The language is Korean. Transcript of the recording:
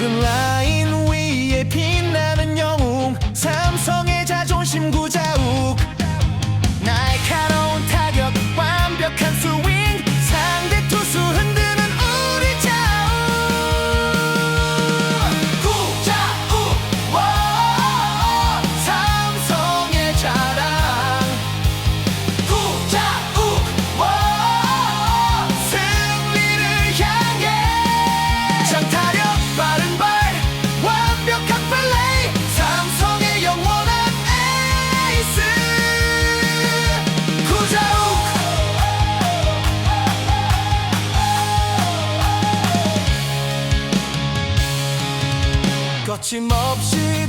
golden light. 거침없이